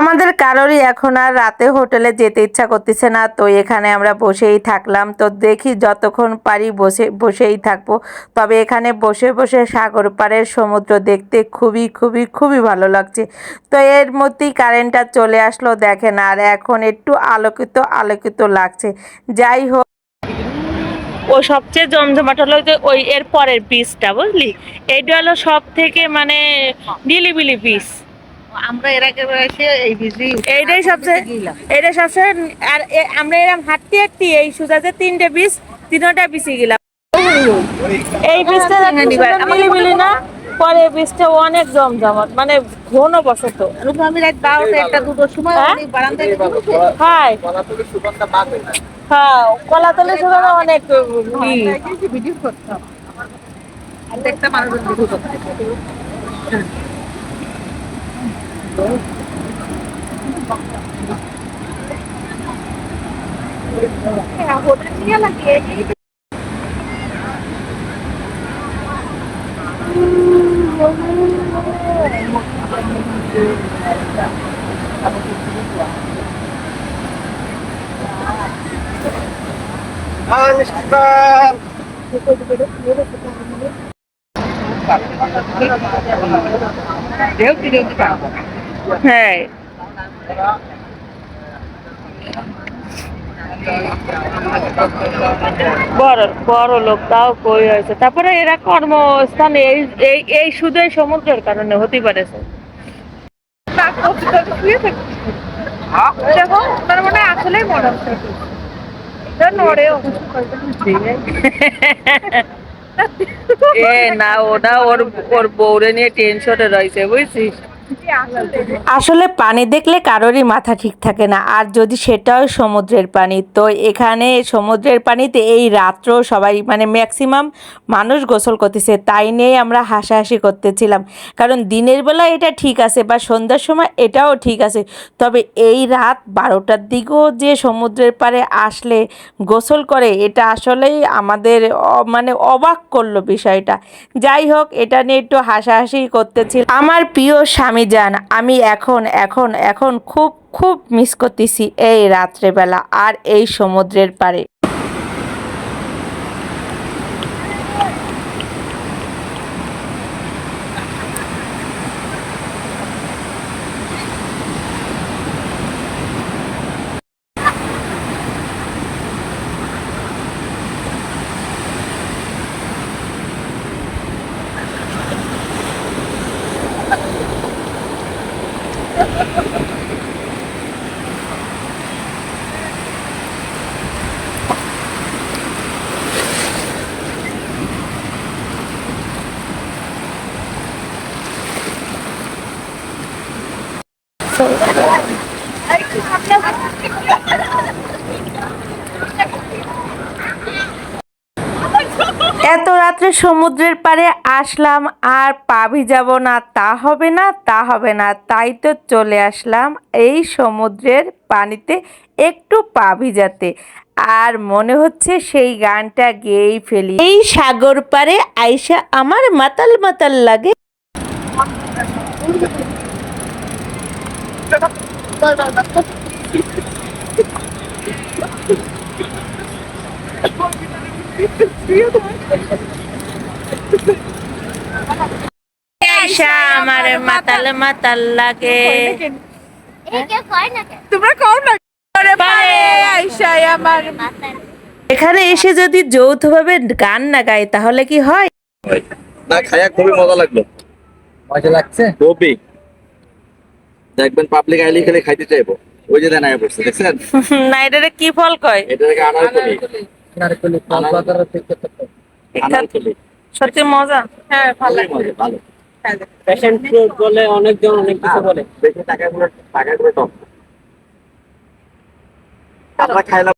আমাদের কারোরই এখন আর রাতে হোটেলে যেতে ইচ্ছা করতেছে না। তো এখানে আমরা বসেই থাকলাম। তো দেখি যতক্ষণ পারি বসে, বসেই থাকব। তবে এখানে বসে বসে সাগর পাড়ের সমুদ্র দেখতে খুবই খুবই খুবই ভালো লাগছে। তো এর মধ্যেই কারেন্টটা চলে আসলো, দেখেন। আর এখন একটু আলোকিত আলোকিত লাগছে। যাই হোক। ও সবচেয়ে জমজমাট হলো যে ওই এর পরের বীজটা বুঝলি? এইটা হলো সব থেকে মানে নিলিবিলি বীজ আমরা এর আগে এসে এই বিজি এইটাই সবচেয়ে এটা সবচেয়ে আর আমরা এরকম হাঁটতে হাঁটতে এই সুতাতে তিনটে বীজ তিনটা বিচি গেলাম। এই বীজটা মিলিমিলি না পরে বীজটা অনেক জমজমাট মানে ঘন বসত। আমি রাত বারোটা একটা দুটোর সময় হ্যাঁ? বারান্দায় বসে হ্যাঁ। কলাতলে সুগন্ধ অনেক ভিডিও করতাম। আর দেখতাম É, a rodadinha na guia. Ah, Miss Kram! que te deu de carro. হ্যাঁ। বড় বড় লোক তাও কই হয়েছে? তারপরে এরা কর্মস্থানে এই শুধু সমুদ্রের কারণে হতে পারে দেখো তার মানে আসলেই মনে হচ্ছে। নড়েও। এ না ওটা ওর ওর বউরে নিয়ে টেনশনে রয়েছে বুঝছিস? আসলে পানি দেখলে কারোরই মাথা ঠিক থাকে না। আর যদি সেটাও সমুদ্রের পানি, তো এখানে সমুদ্রের পানিতে এই রাত্র সবাই মানে ম্যাক্সিমাম মানুষ গোসল করতেছে, তাই নিয়ে আমরা হাসাহাসি করতেছিলাম। কারণ দিনের বেলা এটা ঠিক আছে বা সন্ধ্যার সময় এটাও ঠিক আছে। তবে এই রাত বারোটার দিকেও যে সমুদ্রের পারে আসলে গোসল করে, এটা আসলেই আমাদের মানে অবাক করল বিষয়টা। যাই হোক, এটা নিয়ে একটু হাসাহাসি করতেছি। আমার প্রিয় স্বামী যান আমি এখন এখন এখন খুব খুব মিস করতেছি এই রাত্রেবেলা আর এই সমুদ্রের পাড়ে। এত রাত্রে সমুদ্রের পাড়ে আসলাম, আর পা ভিজাব না, তা হবে না, তা হবে না, তাই তো চলে আসলাম এই সমুদ্রের পানিতে একটু পা ভিজাতে আর মনে হচ্ছে সেই গানটা গেয়েই ফেলি। এই সাগর পাড়ে আইসা আমার মাতাল মাতাল লাগে। আমার মাতাল মাতাল লাগে। তোমরা কও না আমার। এখানে এসে যদি যৌথভাবে গান না গায় তাহলে কি হয়? না খায়া খুবই মজা লাগল। মজা লাগছে? খুবই দেখবেন পাবলিক আইলি খেলে খাইতে চাইব। ওই যে দেনায় পড়ছে দেখছেন? না এটারে কি ফল কয়? এটা থেকে আনারকলি নারকেলি ফল বাজারের থেকে আনারকলি। সত্যি মজা? হ্যাঁ ভালো। মজা ভালো। প্যাশন ফ্রুট বলে অনেকজন অনেক কিছু বলে। বেশি টাকাগুলো টাকাগুলো টপ। আমরা খাইলাম